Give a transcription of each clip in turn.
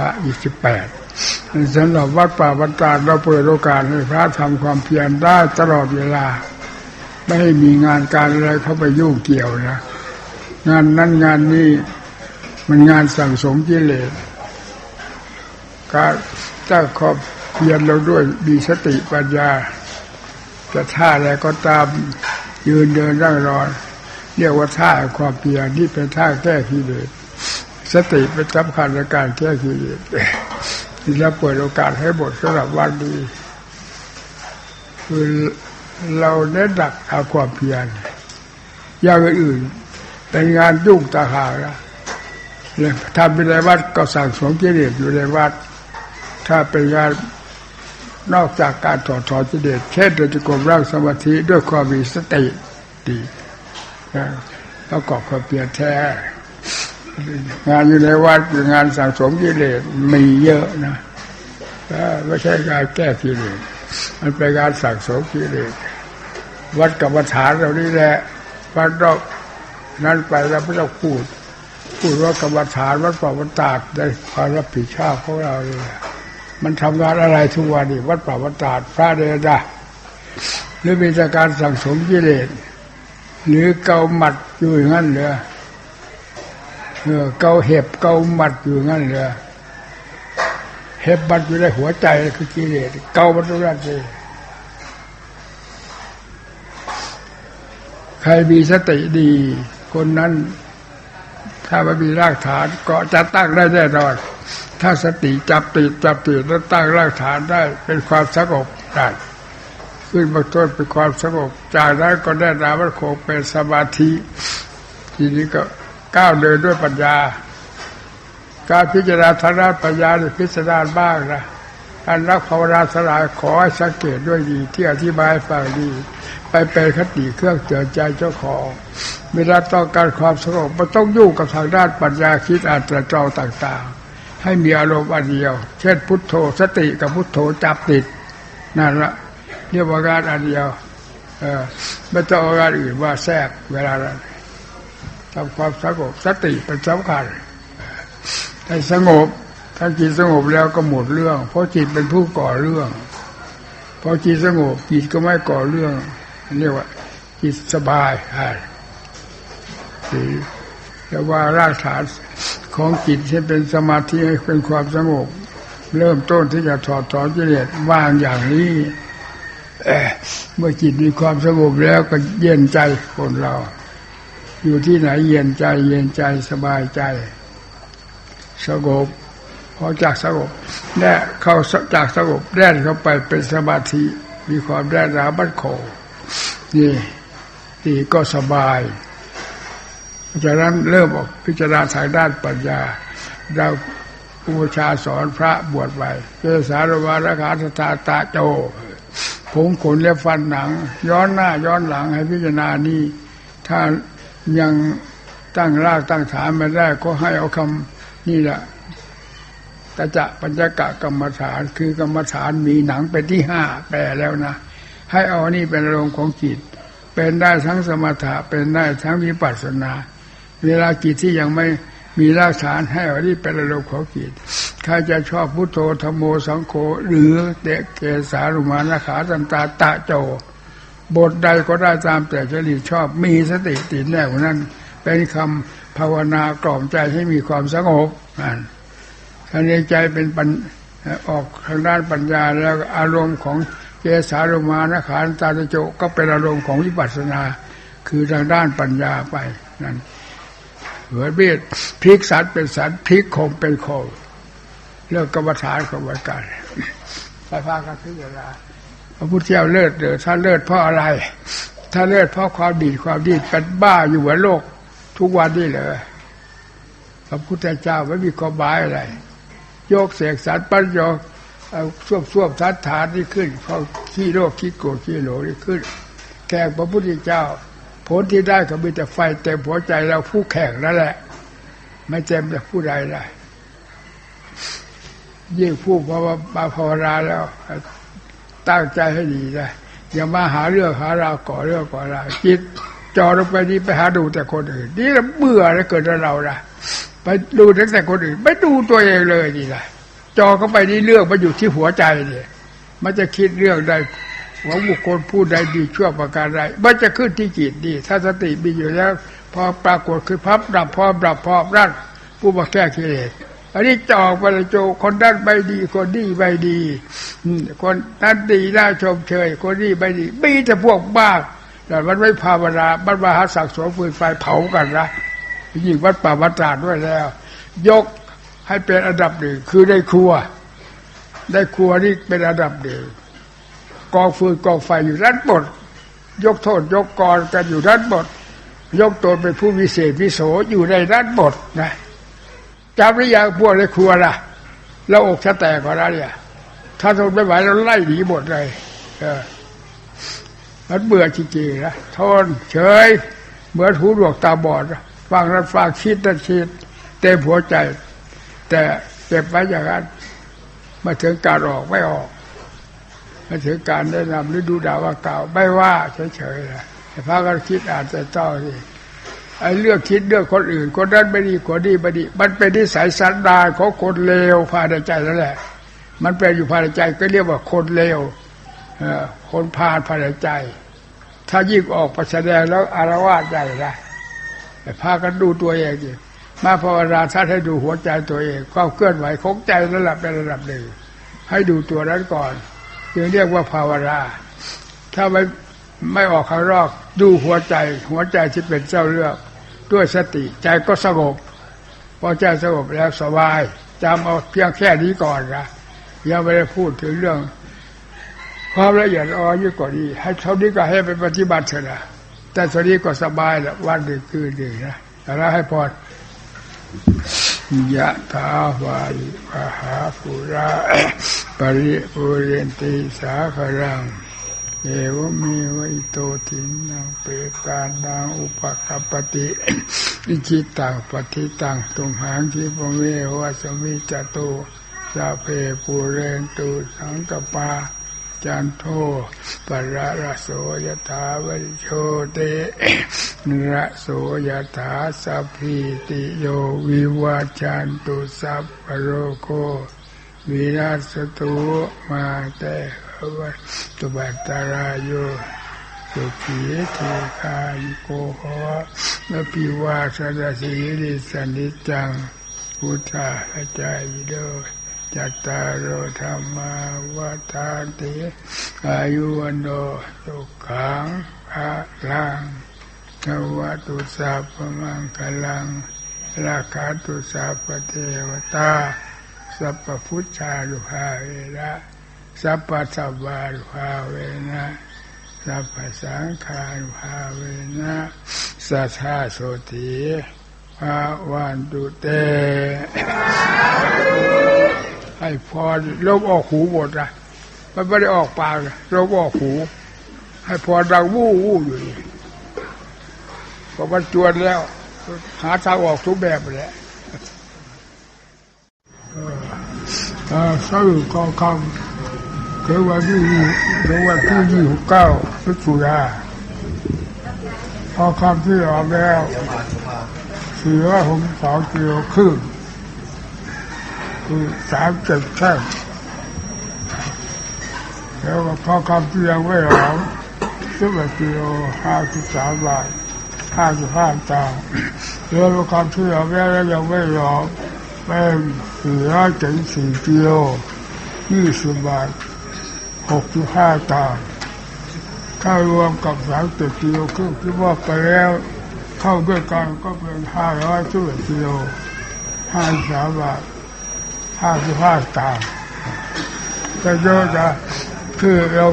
ระอีกสิบแปดสำหรับวัดป่าบรรดาเราเปิดโอกาสให้พระทำความเพียรได้ตลอดเวลา ไม่ให้มีงานการอะไรเข้าไปยุ่งเกี่ยวนะ งานนั้นงานนี้มันงานสั่งสมกิเลสการถ้าขอบเพียรเราด้วยมีสติปัญญา จะท่าอะไรก็ตามยืนเดินร่างรอนเรียกว่าท่าความเพียรนี่เป็นท่าแก้กิเลส สติเป็นสำคัญในการแก้กิเลสที่เราเปิดโอกาสให้บทสำหรับวันดีคือเราได้ดักเอาความเพียรอย่างอื่นเป็นงานยุ่งตาหากนะทำเป็นในวัดก็สั่งสมกิเลสอยู่ในวัด ถ้าเป็นงานนอกจากการถอดถอนกิเลสเช่นเราจะกรมร่างสมาธิด้วยความมีสติดีแล้วก็ความเพียรแท้ งานอยู่ในวัดงานสั่งสมกิเลสมีเยอะนะไม่ใช่การแก้กิเลสมันเป็นการสั่งสมกิเลสวัดกรรมฐานเรานี่แหละวัดรอบนั้นไปแล้วไม่ต้องพูด พูดว่ากรรมฐานวัดป่าวัดตาดได้ความรับผิดชอบของเราเลยมันทำงานอะไรทุกวันนี่วัดป่าวัดตาดพระเดชดาหรือมีจากการสั่งสมกิเลสหรือเกาหมัดอยู่อย่างนั้นเลย เกาเห็บเกาหมัดอยู่งั้นเลยเห็บมัดอยู่ในหัวใจคือกิเลสเกามันตรงนั้นเลยใครมีสติดี คนนั้น ถ้าไม่มีรากฐานก็จะตั้งได้แน่นอนถ้าสติจับติดจับติดแล้วตั้งรากฐานได้เป็นความสงบได้ขึ้นมาต้นเป็นความสงบจากนั้นก็ได้นามันคงเป็นสมาธิ ทีนี้ก็ ก้าวเดินด้วยปัญญา การพิจารณาทางด้านปัญญาในพิจารณาบ้างนะการรักภาวนาสลายขอให้สังเกตด้วยดี ที่อธิบายฟังดี ไปเป็นคติเครื่องเตือนใจเจ้าของเวลาต้องการความสงบมันต้องยุ่งกับทางด้านปัญญาคิดอ่านตระจองต่างๆ ให้มีอารมณ์อันเดียว เช่นพุทโธสติกับพุทโธจับติดนั่นละเรียกว่างานอันเดียว เออไม่ต้องเอางานอื่นว่าแทรกเวลานั้น ทำความสงบสติเป็นสำคัญถ้าสงบถ้าจิตสงบแล้วก็หมดเรื่อง เพราะจิตเป็นผู้ก่อเรื่องพอจิตสงบจิตก็ไม่ก่อเรื่องเรียกว่า จิตสบายอ่าแต่ว่ารากฐานของจิตที่เป็นสมาธิให้เป็นความสงบ เริ่มต้นที่จะถอดถอนกิเลสว่างอย่างนี้เมื่อจิตมีความสงบแล้วก็เย็นใจคนเรา อยู่ที่ไหนเย็นใจเย็นใจสบายใจสงบพอจากสงบแน่เข้าจากสงบแน่นเข้าไปเป็นสมาธิ มีความแน่นหนาบันคงนี่นี่ก็สบายจากนั้นเริ่มออกพิจารณาทางด้านปัญญาเราอุปชาสอนพระบวชไปเจสารวารคาสตาตาโจผมขนและฟันหนัง ย้อนหน้าย้อนหลังให้พิจารณานี้ถ้า ยังตั้งรากตั้งฐานไม่ได้ก็ให้เอาคำนี่แหละตะจะปัญญกะกรรมฐานคือกรรมฐานมีหนังเป็นที่ห้าแปลแล้วนะ ให้เอานี่เป็นอารมณ์ของจิต เป็นได้ทั้งสมถะเป็นได้ทั้งวิปัสสนา เวลาจิตที่ยังไม่มีรากฐานให้เอานี่เป็นอารมณ์ของจิตใครจะชอบพุทโธธรมโมสังโฆหรือเดกเกสารุมานาขาตันตาตะโจ บทใดก็ได้ตามแต่จริตชอบ มีสติติดแน่วนั้น เป็นคำภาวนากล่อมใจให้มีความสงบนั่นถ้าในใจเป็นปัญออกทางด้านปัญญาแล้วอารมณ์ของเจสารุมานาขานตาตโจก็เป็นอารมณ์ของวิปัสสนา คือทางด้านปัญญาไปนั่นเหมือนเบียดพลิกสัตว์เป็นสัตว์พลิกคมเป็นโคมเรื่องกรรมฐานของวัการไปพากันพิจารณา พระพุทธเจ้าเลิศเดือท่านเลิศเพราะอะไรถ้าเลิศเพราะความดีความดีเป็นบ้าอยู่บนโลกทุกวันนี้เลยพระพุทธเจ้าไม่มีความหมายอะไร โยกเสกสารปัญโยเอาสวบสวบทัดฐานนี่ขึ้นเขาขี้โลกขี้โกรธขี้โหลนี่ขึ้น แข่งพระพุทธเจ้า ผลที่ได้ก็มีแต่ไฟเต็มหัวใจเราผู้แข่งนั่นแหละ ไม่เต็มแต่ผู้ใดได้ยิ่งผู้พอมาภาวนาแล้ว ตั้งใจให้ดีนะอย่ามาหาเรื่องหาราวก่อเรื่องก่อราวจิตจอลงไปนี้ไปหาดูแต่คนอื่น นี่เราเบื่อแล้วเกิดเราละไปดูแต่คนอื่น ไม่ดูตัวเองเลยดีละจอเข้าไปนี่เรื่องมาอยู่ที่หัวใจเนี่ย มันจะคิดเรื่องใดว่าบุคคลผู้ใดดีชั่วประการใดมันจะขึ้นที่จิตดี ถ้าสติมีอยู่แล้ว พอปรากฏคือพับดับพอดับพอรันผู้มาแก้กิเลส อันนี้จอกไปเลยโจคนด้านใบดี คนดีใบดีคนนั้นดีน่าชมเชย คนนี้ใบดีมีแต่พวกบ้าแต่มันไม่ภาวนาบันมาหาสักสวฟืนไฟเผากันนะยิ่งวัดป่าวัดตาดด้วยแล้ว ยกให้เป็นอันดับหนึ่งคือได้ครัว ได้ครัวนี่เป็นอันดับหนึ่งกองฟืนกองไฟอยู่ด้านบนยกโทษยกกรกันอยู่ด้านบนยกตนเป็นผู้วิเศษวิโสอยู่ในด้านบทนะ จำหรือยังพวกในครัวล่ะแล้วอกจะแตกก่อนนเนี่ยถ้าทนไม่ไหวเราไล่หนีหมดเลย เออมันเบื่อจริงๆนะทนเฉย เหมือนหูดวกตาบอดฟังนั้นฟังคิดนั้นคิด เต็มหัวใจ แต่เก็บไว้อย่างนั้นมาถึงการออกไม่ออกมาถึงการแนะนำหรือดูดาวว่าเก่าไม่ว่าเฉยๆนะพระก็คิดอ่านแต่เจ้าสิ ไอ้เรื่องคิดเรื่องคนอื่น คนนั้นไม่ดีคนนี้ไม่ดี มันเป็นนิสัยสันดานของคนเลวภายในใจนั่นแหละ มันเป็นอยู่ภายในใจก็เรียกว่าคนเลวคนพาลภายในใจ ถ้ายิ่งออกประแสดงแล้วอารวาสใหญ่ละพากันดูตัวเองดิมาภาวนาท่านให้ดูหัวใจตัวเองก็เคลื่อนไหวของใจระดับเป็นระดับหนึ่งให้ดูตัวนั้นก่อนจึงเรียกว่าภาวนาถ้าไม่ไม่ออกข้างนอกดูหัวใจ หัวใจที่เป็นเจ้าเลือก ด้วยสติ ใจก็สงบพอใจสงบแล้วสบายจำเอาเพียงแค่นี้ก่อนนะยังไม่ได้พูดถึงเรื่อง ความละเอียดอ่อนยิ่งกว่านี้ ให้เท่านี้ก็ให้ไปปฏิบัติเถอะนะแต่ตอนนี้ก็สบายล้ววันหนึ่งคืนหนึ่งนะแต่ละให้พอดยะถาวาริวหาภูราปริปุเรนติสาครัง เอวมีวิโตทินังเปตานังอุปกปติอิจิตังปฏิตังตุมหังคิปเมวะสมิจโตสาเพปูเรนตุสังกปาจันโทปะระโสยถาวิโชเตนะโสยถาสัพพิติโยวิวาจันตุสัพพโรโควินาสตุมาเต วัตุบัตตารายโยสุขีเทคายโกโหนปิวาสดาสีริสันิจังพุทธาใจโดจัตตารโอธรรมาวัฏานติอายุวันโนสุขังภะลังนวัตุสัพมังคลังราคาตุสัพพเทวตาสัพพุทธาลุภาเวระ สัพพสัพวาลภาเวนะสัพพสังขารภาเวนะสัทธาโสติภาวันตุเต ให้พอลมออกหูหมดนะมันไม่ได้ออกปากลมออกหู ให้พอดังวู้วู้อยู่นี่พอมันจวนแล้ว หาทางออกทุกแบบเลยเออสรุปก็คำ คือวันที่คือวันที่ยี่สิบเก้าพฤศจิกาพอคำที่ออกแล้วสี่ร้อยหกสองกิโลครึ่งคือสามเจ็ดแท่งแล้วพอคำที่ยังไม่ออกสิบเอ็ดกิโลห้าสิบสามบาทห้าสิบห้าตังค์แล้วคำที่ออกแล้วยังไม่ออกเป็นสี่ร้อเจ็ดสี่กิโลยี่สิบบาท หกสิบห้าตังค์ถ้ารวมกับสามเจ็ดกิโลครึ่งที่ว่าไปแล้วเข้าด้วยกันก็เป็นห้าร้อยสิบเอ็ดกิโลห้าสามบาทห้าสิบห้าตางจะเยอะจะคือเรา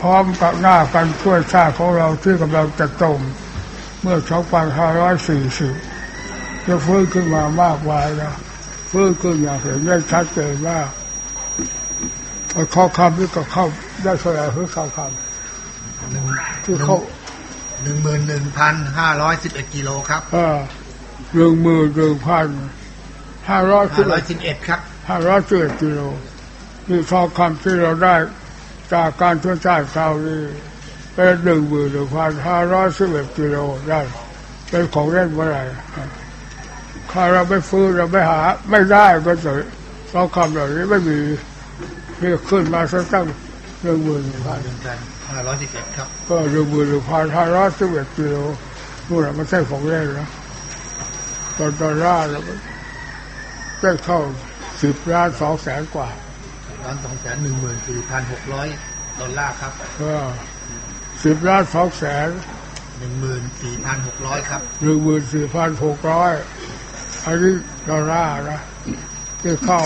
พร้อมกับหน้ากันช่วยชาติของเราที่กำลังจะจมเมื่อสองพันห้าร้อยสี่สิบจะฟื้นขึ้นมามากมายนะฟื้นขึ้นอย่างเห็นได้ชัดเจนมาก ข้อคำนี่ก็เข้าได้เท่าไหร่เพื่อข้อคำที่เขาหนึ่งหมื่นหนึ่งพันห้าร้อยสิบเอ็ดกิโลครับเออหนึ่งหมื่นหนึ่งพันห้าร้อยสิห้าบร้เอ็อยดสิบเอ็ดครับห้าร้อยสิบเอ็ดกิโลนี่ทองคำที่เราได้จากการช่วยชาติชาวนี้เป็นหนึ่งหมื่นหนึ่งพันห้าร้อยสิบเอ็ดกิโลได้เป็นของเล่นเมื่อไหร่ถ้าเราไม่ฟื้นเราไม่หา ไม่ได้ก็จะเราคำเหล่านี้ไม่มี นี่ขึ้นมาสักตั้งหนึ่งหมื่นหนึ่งพันหนึ่งพันห้าร้อยสิบเอ็ดครับ ก็หนึ่งหมื่นหนึ่งพันห้าร้อยสิบเอ็ดกิโลนู่นแหละไม่ใช่ของเล่นนะตอนตอนล่าเราได้เข้าสิบล้านสองแสนกว่าล้านสองแสนหนึ่งหมื่นสี่พันหกร้อยดอลลาร์ครับก็สิบล้านสองแสนหนึ่งหมื่นสี่พันหกร้อยครับหนึ่งหมื่นสี่พันหกร้อยอันนี้ดอลลาร์นะที่เข้า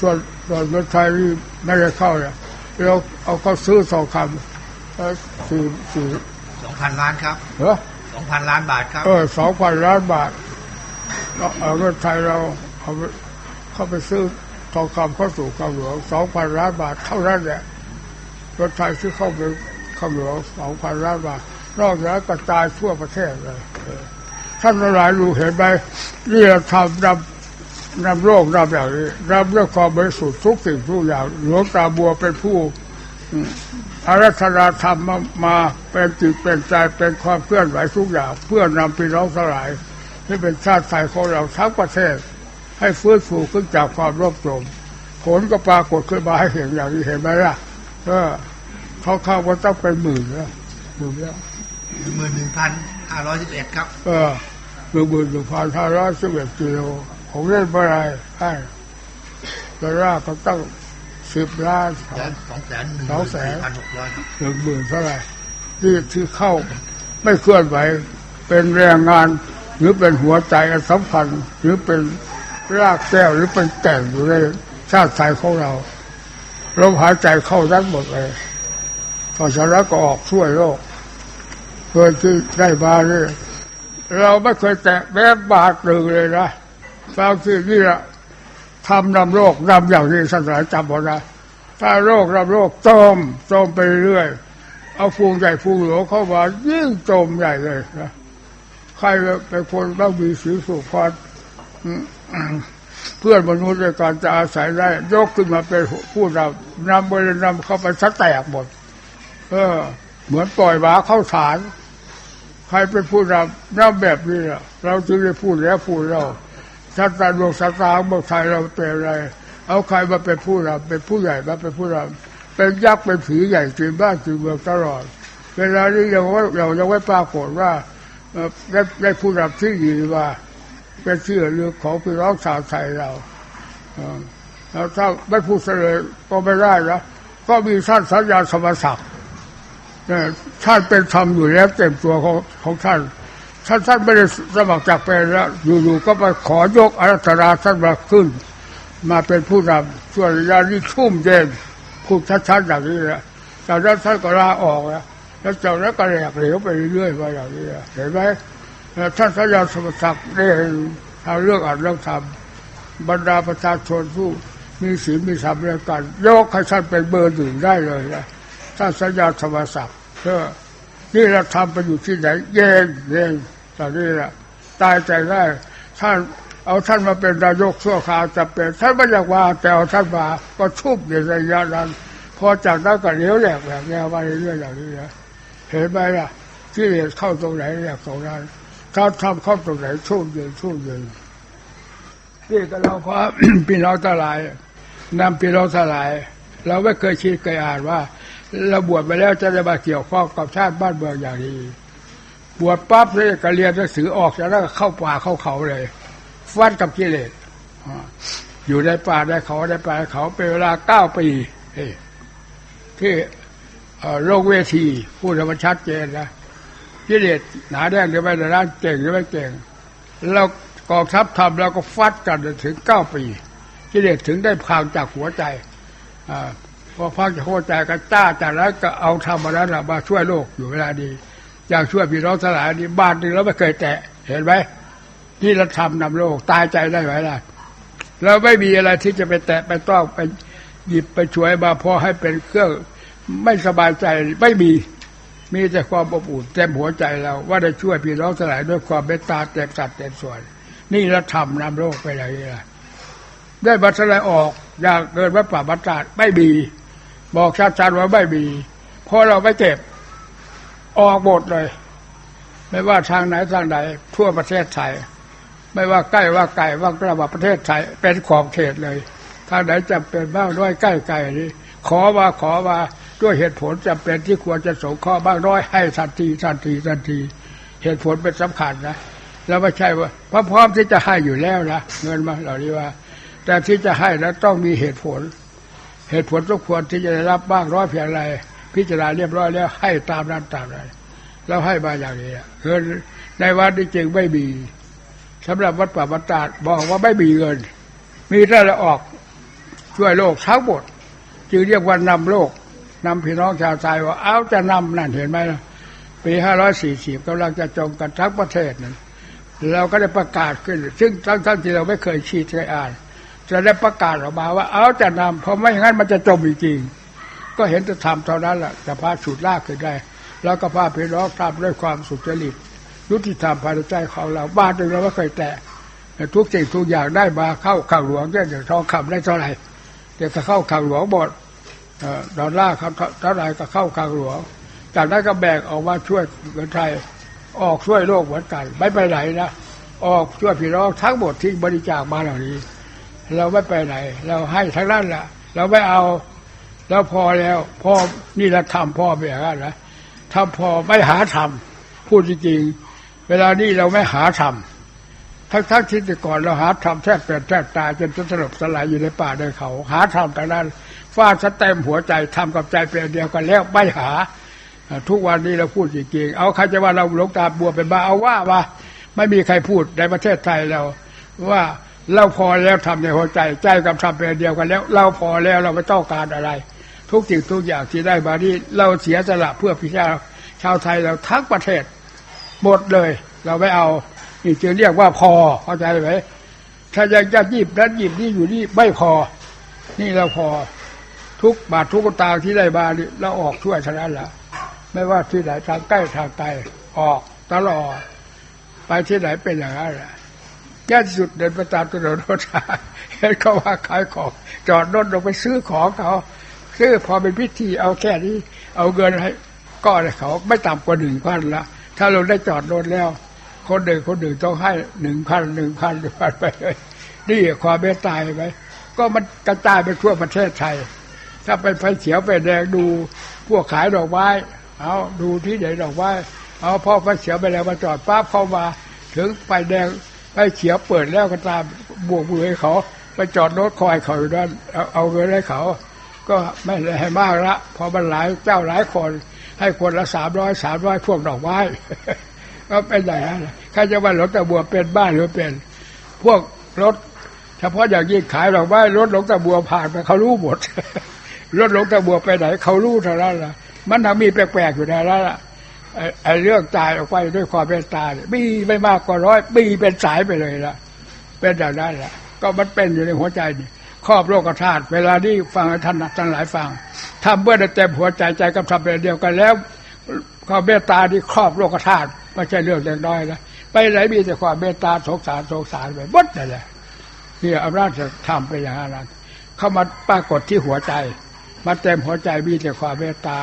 ส่วนส่วนรถไทยนี่ไม่ได้เข้าเนี่ยเราเอาเขาซื้อสองคำเอ่อสี่สี่สองพันล้านครับเหรอสองพันล้านบาทครับ เออสองพันล้านบาทเราเอารถไทยเราเอาไปเข้าไปซื้อทองคำเข้าสู่คำหลวงสองพันล้านบาทเท่านั้นแหละรถไทยที่เข้าไปคำหลวงสองพันล้านบาทนอกจากนั้นกระจายทั่วประเทศเลยเออท่านทั้งหลายรู้เห็นไหมนี่เราทำนำ นำโลกนำอย่างนี้นำด้วยความบริสุทธิ์ทุกสิ่งทุกอย่างหลวงตาบัวเป็นผู้อืมอารัธนาธรรมมามาเป็นจิตเป็นใจเป็นความเคลื่อนไหวทุกอย่างเพื่อนำพี่น้องสลายให้เป็นชาติไทยของเราทั้งประเทศ ให้ฟื้นฟูขึ้นจากความร่มจมผลก็ปรากฏขึ้นมาให้เห็นอย่างนี้เห็นไหมล่ะเออเขาเข้าว่าต้องเป็นหมื่นแล้วหมื่นแล้วหนึ่งหมื่นหนึ่งพันห้าร้อยสิบเอ็ดครับ เออหนึ่งหมื่นหนึ่งพันห้าร้อยสิบเอ็ดกิโล ของเล่นเมื่อไรใช่ดอลลาร์ก็ตั้งสิบล้านแสนสองแสนหนึ่งหสองมื่นแสนสี่พันหกร้อยครับหนึ่งหมื่นเท่าไหร่ที่ที่เข้าไม่เคลื่อนไหว เป็นแรงงาน หรือเป็นหัวใจอันสำคัญหรือเป็นรากแก้วหรือเป็นแก่นอยู่ในชาติไทยของเราลมหายใจเข้าทั้งหมดเลยพอฉะนั้นก็ออกช่วยโลกเพื่อที่ได้มาเนี่ยเราไม่เคยแตะแม้บาทหนึ่งเลยนะ ฟังที่นี่ละทำนำโลกนำอย่างนี้สันสายจำหมดนะถ้าโรคนำโรคจมจมไปเรื่อย เอาฟูงใหญ่ฟูงหลวงเข้ามายิ่งจมใหญ่เลยนะใครเป็นคนต้องมีสีสุขรอืมอืมเพื่อนมนุษย์ในการจะอาศัยได้ ยกขึ้นมาเป็นผู้นำนำบรินำเข้าไปชักแตกหมด เออ เหมือนปล่อยหมาเข้าฐานใครเป็นผู้นำนำแบบนี้เราจึงได้พูดแล้วพูดเรา ชาติดวงชะตาของเมืองไทยเราเป็นอะไร เอาใครมาเป็นผู้นำเป็นผู้ใหญ่มาเป็นผู้นำเป็นยักษ์เป็นผีใหญ่จีนบ้านจีนเมืองตลอด เวลานี้ยังว่าเรายังไม่ปรากฏว่าเอ่อได้ได้ผู้นำที่ดีว่าเป็นเชื่อเรื่องของพี่น้องชาวไทยเราเอ่อแล้วถ้าไม่พูดเสลยก็ไม่ได้นะก็มีท่านสัญญาสมศักดิ์ท่านเป็นธรรมอยู่แล้วเต็มตัวของของท่าน ท่านท่านไม่ได้สมัครจากเป็นแล้ว อยู่ๆก็ไปขอยกอารัธนาท่านมาขึ้น มาเป็นผู้นำส่วนยะนี้ชุ่มเย็นพูดชัดๆอย่างนี้แหละจากนั้นท่านก็ลาออกแล้วแล้วจากนั้นก็แหลกเหลวไปเรื่อยๆมาอย่างนี้เห็นไหมท่านสัญญาสมศักดิ์ได้ทำเรื่องอ่านเรื่องทำบรรดาประชาชนผู้มีศีลมีธรรมเรื่องกันยกให้ท่านเป็นเบอร์หนึ่งได้เลยนะท่านสัญญาสมศักดิ์เพื่อ นี่เราทำไปอยู่ที่ไหนเย็นเย็นตอนนี้ละตายใจได้ท่านเอาท่านมาเป็นนายกชั่วคราวจะเป็นท่านไม่อยากว่าแต่เอาท่านมาก็ชุบในระยะนั้นพอจากนั้นก็เลี้ยวแหลกแบบแนวมาเรื่อยๆอย่างนี้นะเห็นไหมล่ะที่เหตุเข้าตรงไหนแหลกตรงนั้นถ้าทำเข้าตรงไหนชุ่มเย็นชุ่มเย็นนี่ก็เราก็พี่น้องทั้งหลายนำพี่น้องทั้งหลาย เราไม่เคยคิดเคยอ่านว่า เราบวชไปแล้วจะได้มาเกี่ยวข้องกับชาติบ้านเมืองอย่างนี้ บวชปั๊บเลยก็เรียนหนังสือออกจากนั้นเข้าป่าเข้าเขาเลยฟัดกับกิเลสอยู่ในป่าในเขาในป่าในเขาเป็นเวลาเก้าปีที่โลกเวทีพูดให้มันชัดเจนนะกิเลสหนาแดงหรือไม่หนาแดงเก่งหรือไม่เก่งเรากองทัพทำแล้วก็ฟัดกันถึงเก้าปีกิเลสถึงได้พางจากหัวใจอา พอพังจากหัวใจก็จ้าจากนั้นก็เอาธรรมะนั้นมาช่วยโลกอยู่เวลาดีอยากช่วยพี่น้องสลายดีบ้านหนึงแล้วไม่เคยแตะเห็นไหมที่เราทำนำโลกตายใจได้ไหมล่ะเราไม่มีอะไรที่จะไปแตะไปต้องไปหยิบไปช่วยมาพอให้เป็นเครื่องไม่สบายใจไม่มีมีแต่ความอบอุ่นเต็มหัวใจเรา ว่าได้ช่วยพี่น้องสลายด้วยความเมตตาเต็มสัดเต็มส่วน นี่เราทำนำโลกไปไหนล่ะได้บัตรอะไรออกอยากเกินวัดป่าบัตรตาดไม่มี บอกชัดๆว่าไม่มีเพราะเราไม่เก็บ ออกหมดเลย ไม่ว่าทางไหนทางใดทั่วประเทศไทย ไม่ว่าใกล้ว่าไกลว่าใกล้ว่าประเทศไทยเป็นขอบเขตเลย ทางไหนจำเป็นบ้างด้วยใกล้ไกลนี้ขอว่าขอว่าด้วยเหตุผลจำเป็นที่ควรจะสงเคราะห์บ้างร้อยให้ทันทีทันทีทันที เหตุผลเป็นสำคัญนะแล้วไม่ใช่ว่าพรพร้อมที่จะให้อยู่แล้วนะเงินมาเหล่านี้ว่า แต่ที่จะให้แล้วต้องมีเหตุผล เหตุผลทุกควรที่จะได้รับบ้างร้อยเพียงไรพิจารณาเรียบร้อยแล้วให้ตามนั้นตามนั้นแล้วให้มาอย่างนี้เงินในวัดนี่จริงไม่มีสำหรับวัดป่าบัตตาดบอกว่าไม่มีเงิน มีแต่ละออกช่วยโลกทั้งหมดจึงเรียกว่านำโลกนำพี่น้องชาวไทยว่าเอาจะนำนั่นเห็นไหมล่ะปีห้าร้อยสี่สิบกำลังจะจงกันทั้งประเทศนั้นเราก็ได้ประกาศขึ้น ซึ่งทั้งทั้งที่เราไม่เคยชีดเคยอ่าน จะได้ประกาศออกมาว่าเอาจะนำเพราะไม่อย่างนั้นมันจะจมจริงๆก็เห็นจะทำเท่านั้นแหละแต่พาสูตรลากขึ้นได้ แล้วก็พาพี่น้องทำด้วยความสุจริตยุติธรรมภายในใจของเราบ้านหนึ่งเราไม่เคยแต่ทุกสิ่งทุกอย่างได้มาเข้าข่าวหลวงเช่นอย่างทองคำได้เท่าไหร่เดี๋ยวก็เข้าข่าวหลวงหมดดอลลาร์ครับเท่าไหร่ก็เข้าข่าวหลวงจากนั้นก็แบ่งออกมาช่วยคนไทยออกช่วยโลกเหมือนกัน ไม่ไปไหนนะออกช่วยพี่น้องทั้งหมดที่บริจาคมาเหล่านี้ เราไม่ไปไหน เราให้ทั้งนั้นแหละเราไม่เอา แล้วพอแล้วพ่อนี่เราทำพ่อแบบนั้นนะทำพอไม่หาทำพูดจริงๆเวลานี้เราไม่หาทำทั้งทั้งที่แต่ก่อนเราหาทำแทบเป็นแทบตายจนจะสลบสลายอยู่ในป่าในเขา หาทำแต่นั้นฟาดสเต็มหัวใจทำกับใจเป็นอันเดียวกันแล้วไม่หาทุกวันนี้เราพูดจริงๆ เอาใครจะว่าเราหลงตาบัวเป็นบ้าเอาว่าว่าไม่มีใครพูดในประเทศไทยเราว่า เราพอแล้วทำในหัวใจ ใจกับทำเป็นเดียวกันแล้ว เราพอแล้วเราไม่ต้องการอะไร ทุกสิ่งทุกอย่างที่ได้มานี่เราเสียสละเพื่อพี่ชาชาวไทยเราทั้งประเทศหมดเลย เราไม่เอานี่จึงเรียกว่าพอเข้าใจไหมถ้ายังจะหยิบนั้นหยิบนี่อยู่นี่ไม่พอ นี่เราพอทุกบาททุกตางที่ได้มานี่เราออกช่วยเท่านั้นแหละไม่ว่าที่ไหนทางใกล้ทางไกลออกตลอดไปที่ไหนเป็นอย่างนั้นแหละ ยากที่สุดเดินไปตามถนนรถเห็นเขาว่าขายของ จอดรถลงไปซื้อของเขา ซื้อพอเป็นพิธีเอาแค่นี้ เอาเงินให้ก้อนให้เขาไม่ต่ำกว่าหนึ่งพันละถ้าเราได้จอดรถแล้ว คนหนึ่งคนหนึ่งต้องให้หนึ่งพันหนึ่งพันพันไปเลยนี่ความเมตตาไหมก็มันกระจายไปทั่วประเทศไทย ถ้าไปไฟเขียวไฟแดงดูพวกขายดอกไม้เอาดูที่ไหนดอกไม้เอาพ่อไฟเขียวไปแล้วมาจอดปั๊บเข้ามา ถึงไฟแดง ไฟเขียวเปิดแล้วก็ตามบวกมือให้เขา ไปจอดรถคอยเขาอยู่นั่นเอาเอาเงินให้เขา ก็ไม่ได้ให้มากละพอมันหลายเจ้าหลายคน ให้คนละสามร้อยสามร้อยพวกดอกไม้ก็เป็นอย่างนั้นใครจะว่ารถตะบัวเป็นบ้านหรือเป็น พวกรถเฉพาะอย่างยิ่งขายดอกไม้รถหลงตะบัวผ่านไปเขารู้หมดรถหลงตะบัวไปไหนเขารู้เท่านั้นละมันทำมีแปลกๆอยู่ในนั้นละ ไอ้เรื่องตายออกไปด้วยความเมตตาเนี่ยมีไม่มากกว่าร้อยปีเป็นสายไปเลยละเป็นอย่างนั้นแหละก็มันเป็นอยู่ในหัวใจนี่ครอบโลกธาตุเวลานี้ฟังท่านทั้งหลายฟังทำเมื่อได้เต็มหัวใจใจกับทำเป็นเดียวกันแล้วความเมตตาที่ครอบโลกธาตุไม่ใช่เรื่องเล็กน้อยนะไปไหนมีแต่ความเมตตาสงสารสงสารไปหมดนั่นแหละนี่อำนาจจะทำไปอย่างนั้นเข้ามาปรากฏที่หัวใจมาเต็มหัวใจมีแต่ความเมตตา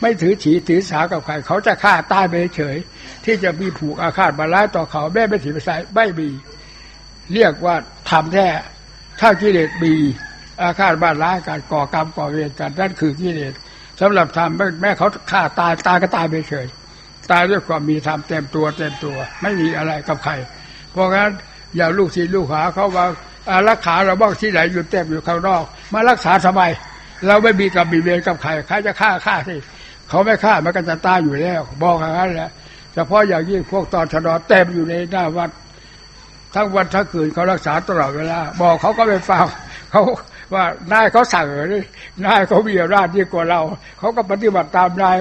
ไม่ถือฉีถือสากับใคร เขาจะฆ่าตายไปเฉย ที่จะมีผูกอาฆาตมาร้ายต่อเขาแม่ไม่ถือไปใส่ไม่มี เรียกว่าทำแท้ถ้ากิเลสมีอาฆาตบ้านร้ายการก่อกรรมก่อเวรกันนั่นคือกิเลสสำหรับทำแม่แม่เขาฆ่าตายตายก็ตายไปเฉย ตายด้วยความมีธรรมเต็มตัวเต็มตัว ไม่มีอะไรกับใคร เพราะงั้นอย่าลูกศิษย์ลูกหาเขาว่าอารักขาเราบ้างที่ไหนอยู่เต็มอยู่ข้างนอก มารักษาทำไมเราไม่มีกับมีเวรกับใครใครจะฆ่าฆ่าสิ เขาไม่ฆ่ามันก็จะตายอยู่แล้ว บอกอย่างนั้นแหละเฉพาะอย่างยิ่งพวกตอนชดอเต็มอยู่ในหน้าวัด ทั้งวันทั้งคืนเขารักษาตลอดเวลาบอกเขาก็ไม่ฟังเขาว่านายเขาสั่งเลยนายเขามีอำนาจยิ่งกว่าเรา เขาก็ปฏิบัติตามนาย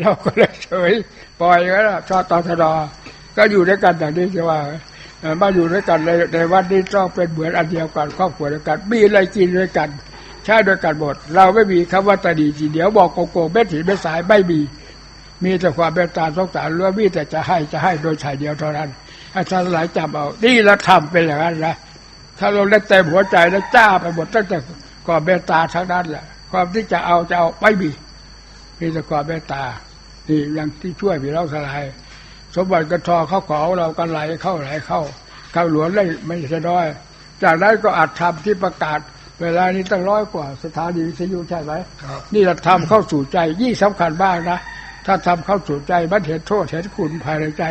เราก็เลยเฉยปล่อยก็ชอบตอนชดอก็อยู่ด้วยกันอย่างนี้ใช่ว่ามาอยู่ด้วยกันในในวันนี้ต้องเป็นเหมือนอันเดียวกันครอบครัวเดียวกัน มีอะไรกินด้วยกัน ใช้ด้วยกันหมดเราไม่มีคำว่าตาดีทีเดียวบอกโกโก้เม็ดถีเม็ดสายไม่มี มีแต่ความเมตตาสงสารล้วนมีแต่จะให้จะให้โดยชายเดียวเท่านั้นให้ท่านหลายจำเอานี่เราทำเป็นอย่างนั้นนะถ้าเราได้เต็มหัวใจแล้วจ้าไปหมดตั้งแต่ความเมตตาทั้งนั้นแหละความที่จะเอาจะเอาไม่มีมีแต่ความเมตตานี่อย่างที่ช่วยพี่เราสลายสมบัติกระทอเขาขอเราก็ไหลเข้าไหลเข้าข้าหลวงได้ไม่ใช่น้อย จากนั้นก็อัดทำที่ประกาศ เวลานี้ตั้งร้อยกว่าสถานีวิทยุใช่ไหมครับนี่เราทำเข้าสู่ใจยิ่งสำคัญมากนะถ้าทำเข้าสู่ใจมันเห็นโทษเห็นคุณภายในใจ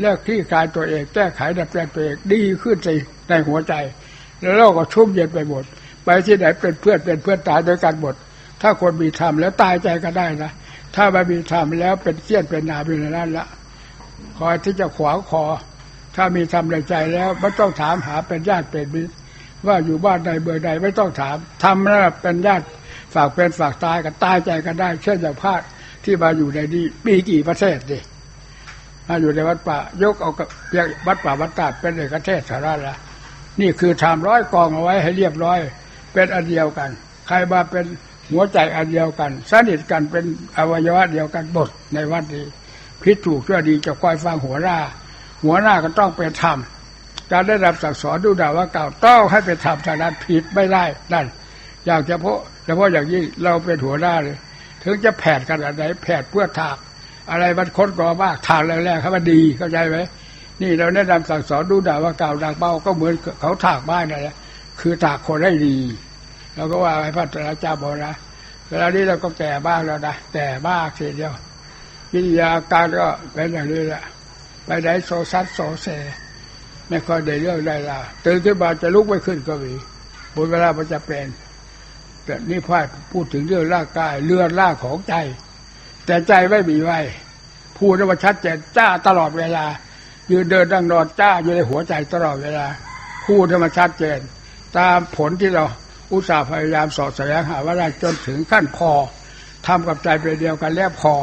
แล้วคลี่คลายตัวเองแก้ไขดัดแปลงตัวเองดีขึ้นในในหัวใจ แล้วเราก็ชุ่มเย็นไปหมด ไปที่ไหนเป็นเพื่อนเป็นเพื่อนตายด้วยกันหมด ถ้าคนมีธรรมแล้วตายใจก็ได้นะถ้าไม่มีธรรมแล้วเป็นเสี้ยนเป็นนาเป็นอะไรนั่นละคอยที่จะขวางคอ ถ้ามีธรรมในใจแล้วไม่ต้องถามหาเป็นญาติเป็นมิตร ว่าอยู่บ้านใดเบอร์ใดไม่ต้องถามทำแล้วเป็นญาติฝากเป็นฝากตายกันตายใจกันได้ เช่นอย่างพาดที่มาอยู่ในนี้มีกี่ประเทศดิมาอยู่ในวัดป่ายกเอากับเพียงวัดป่าวัดตาดเป็นเอกเทศสาระละนี่คือทำร้อยกองเอาไว้ให้เรียบร้อย เป็นอันเดียวกัน ใครมาเป็นหัวใจอันเดียวกันสนิทกันเป็นอวัยวะเดียวกันหมดในวัดนี้พิถูกเชั่วดีจะคอยฟังหัวหน้า หัวหน้าก็ต้องเป็นธรรม การได้รับสั่งสอนดูด่าว่าเก่าต้องให้เป็นธรรมทางนั้นผิดไม่ได้นั่นอยากเพาะเฉพาะอย่างยิ่งเราเป็นหัวหน้าเลย ถึงจะแผดขนาดไหนแผดเพื่อถากอะไรมันค้นกอมากถากแรงๆให้มันดีเข้าใจไหมนี่เราแนะนำสั่งสอนดูด่าว่าเก่าดังเบาก็เหมือนเขาถากบ้านนั่นแหละคือถากคนให้ดีเราก็ว่าให้พระตราจาบอกนะเวลานี้เราก็แก่บ้างแล้วนะแก่มากทีเดียวกิริยาการก็เป็นอย่างนี้แหละไปไหนโซซัดโซเซ ไม่ค่อยได้เรื่องได้ราตื่นขึ้นมาจะลุกไม่ขึ้นก็มีบนเวลามันจะเป็นแต่นี่พาดพูดถึงเรื่องร่างกายเลือนร่างของใจ แต่ใจไม่มีไว้พูดว่าชัดเจนจ้าตลอดเวลา ยืนเดินนั่งนอนจ้าอยู่ในหัวใจตลอดเวลา พูดให้มันชัดเจน ตามผลที่เราอุตส่าห์พยายามสอดแสวงหาว่าได้จนถึงขั้นพอทำกับใจเป็นเดียวกันแล้วพอ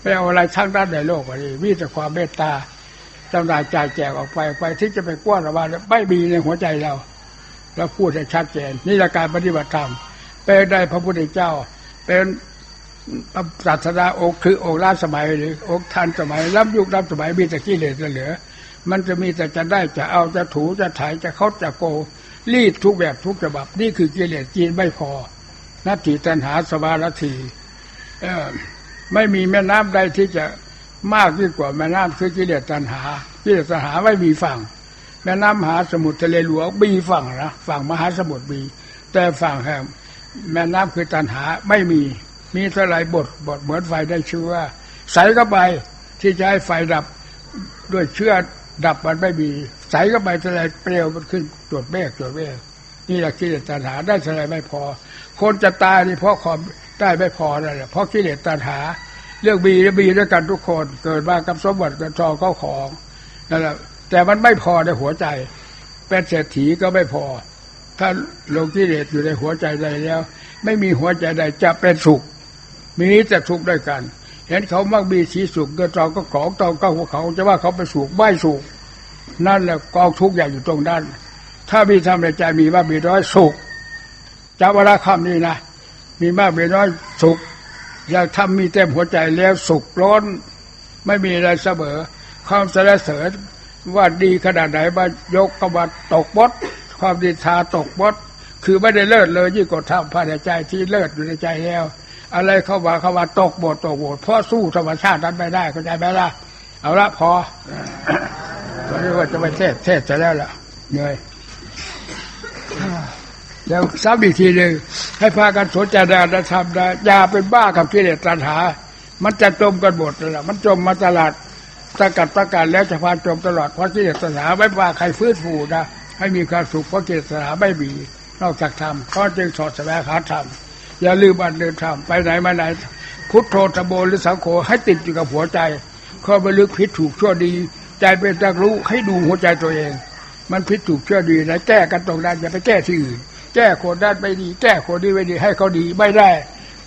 ไม่เอาอะไรทั้งด้านในโลกนี้มีแต่ความเมตตา จำหน่ายจ่ายแจกออกไปไปที่จะไปกว้านระบายไม่มีในหัวใจเราเราพูดให้ชัดเจนนี่ละการปฏิบัติธรรมเป็นได้พระพุทธเจ้า เป็นศาสดาองค์คือองค์ล้าสมัยหรือองค์ทันสมัยล้ำยุคล้ำสมัยมีแต่กิเลสเหลือ มันจะมีแต่จะได้จะเอาจะถูจะถ่ายจะเขาจะโกรีดทุกแบบทุกฉบับ นี่คือกิเลสจีนไม่พอนัตถิตันหาสวารถีไม่มีแม่น้ำใดที่จะ มากยิ่งกว่าแม่น้ำคือกิเลสตัณหากิเลสตัณหาไม่มีฝั่ง แม่น้ำมหาสมุทรทะเลหลวงมีฝั่งนะฝั่งมหาสมุทรมีแต่ฝั่งแห่งแม่น้ำคือตัณหาไม่มีมีเท่าไรบทบทเหมือนไฟได้ชื่อว่า ใส่เข้าไปที่จะให้ไฟดับด้วยเชื้อดับมันไม่มี ใส่เข้าไปเท่าไรเปลวมันขึ้นจดเมฆจดเมฆนี่แหละกิเลสตัณหาได้เท่าไรไม่พอ คนจะตายนี่เพราะความได้ไม่พอนั่นแหละเพราะกิเลสตัณหา เรื่องบีและบีด้วยกันทุกคน เกิดมากับสมบัติกับทองเข้าของนั่นแหละแต่มันไม่พอในหัวใจ เป็นเศรษฐีก็ไม่พอ ถ้าลงกิเลสอยู่ในหัวใจใดแล้ว ไม่มีหัวใจใดจะเป็นสุข มีแต่ทุกข์ด้วยกันเห็นเขามักมีสีสุขเกิดทองก็ของทองก็หัวเขาจะว่าเขาไปสุขไม่สุขนั่นแหละกองทุกข์ใหญ่อยู่ตรงนั้นถ้ามีธรรมในใจมีมากมีน้อยสุขจำวลาคำนี้นะมีมากมีน้อยสุข อยากทำมีเต็มหัวใจแล้วสุขร้อนไม่มีอะไรเสมอความสรรเสริญว่าดีขนาดไหนมายกกมาตกบดความดีทาตกบดคือไม่ได้เลิศเลยยิ่งกว่าทำภายในใจที่เลิศอยู่ในใจแล้ว อะไรเข้ามาเข้ามาตกบดตกบดเพราะสู้ธรรมชาตินั้นไม่ได้เข้าใจไหมล่ะเอาละพอตอนนี้ว่าจะไปเทศเทศจะแล้วล่ะเหนื่อย แล้วซ้ำอีกทีหนึ่งให้พากันสนใจในธรรมนะอย่าเป็นบ้ากับกิเลสตัณหา มันจะจมกันหมดเลยล่ะมันจมมาตลาดตะกัดตะการแล้วจะพาจมตลอดเพราะกิเลสตัณหาไม่ว่าใครฟื้นฟูนะให้มีความสุขเพราะกิเลสตัณหาไม่มีนอกจากธรรมก็จึงสอดแสวงหาธรรมอย่าลืมอันเดินธรรมไปไหนมาไหนพุทโธธรรมโมหรือสังโฆให้ติดอยู่กับหัวใจข้อไปลึกผิดถูกชั่วดี ใจเป็นตักรู้ให้ดูหัวใจตัวเอง มันผิดถูกชั่วดีนะแก้กันตรงนั้นอย่าไปแก้ที่อื่น แก้คนด้านไม่ดี แก้คนนี้ไม่ดีให้เขาดีไม่ได้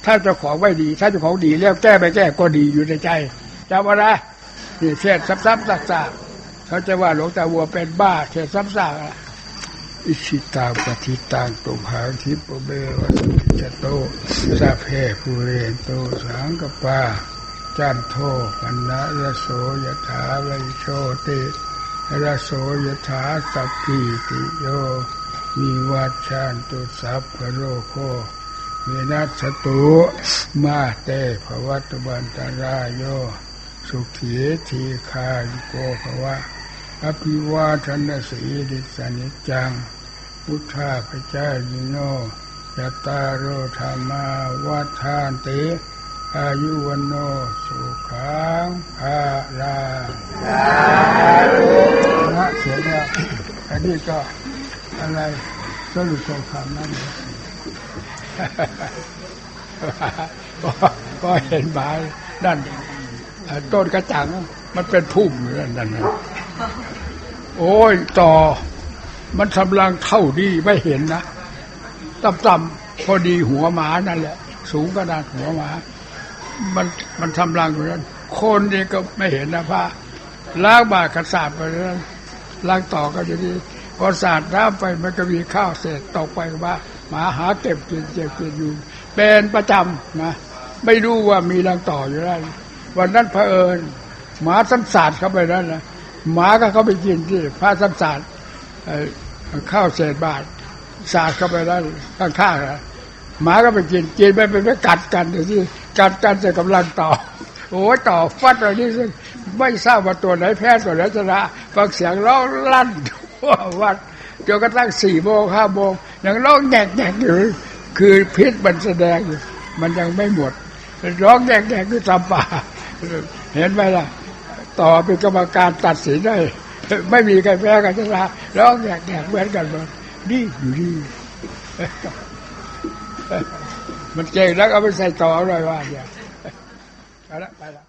ถ้าเจ้าของไม่ดี ถ้าเจ้าของดีแล้วแก้ไปแก้ก็ดีอยู่ในใจจำไว้นะนี่เทศซ้ำๆซักๆเขาจะว่าหลวงตาวัวเป็นบ้าเทศซ้ำๆอะอิชิตังปฏิตังตุมหังทิปเบวะสุติจโตสัพเพภูเรนโตสังกปาจันโทปันนะยะโสยถาวิโชติยะโสยถาสัพพิติโย มีวัชชันตุสัพพโรโควินัสตุมาเตภวัตบันตรายโย สุขีทีคาโกภวะอภิวาทนสีริสานิจัง พุทธาพเจ้ายิโนยตตาโรธรรมาวัฏานติ อายุวันโนสุขังภาลานะเสียแล้วอันนี้ก็ อะไรสรุปสงครามนั่นก็เห็นหมานั่นต้นกระจังมันเป็นพุ่มอยู่นั่นนั่นนะโอ้ยต่อ มันกำลังเท่าดีไม่เห็นนะต่ำๆพอดีหัวหมานั่นแหละ สูงขนาดหัวหมา มันมันทำรังอยู่นั้นคนนี่ก็ไม่เห็นนะพระล้างบาตรกระสาดไปนั้นล้างต่อก็จะดี พอสาดน้ำไปมันก็มีข้าวเศษตกไปว่าหมาหาเก็บกินเก็บกินอยู่ เป็นประจำนะ ไม่รู้ว่ามีรังต่ออยู่ได้วันนั้นเผอิญหมาสันสาดเข้าไปนั่นนะหมาก็เข้าไปกินที่พระสันสาดข้าวเศษบาทสาดเข้าไปแล้วข้างๆนะหมาก็ไปกินกินไปไปไปกัดกันเดี๋ยวที่กัดกันจะกำลังต่อ โอ้ต่อฟัดอะไรนี่ไม่ทราบว่าตัวไหนแพ้ตัวไหนชนะฟังเสียงร้องลั่น ทั่ววัดจนกระทั่งสี่โมงห้าโมงยังร้องแงกแงกอยู่คือพิษมันแสดงอยู่มันยังไม่หมดร้องแงกแงกอยู่ตามป่า เห็นไหมล่ะ ต่อเป็นกรรมการตัดสินได้ไม่มีใครแพ้กันชนะร้องแงกแงกเหมือนกันหมดนี่อยู่นี่มันเก่งแล้วเอาไปใส่ต่ออะไรวะเนี่ยเอาละไปละ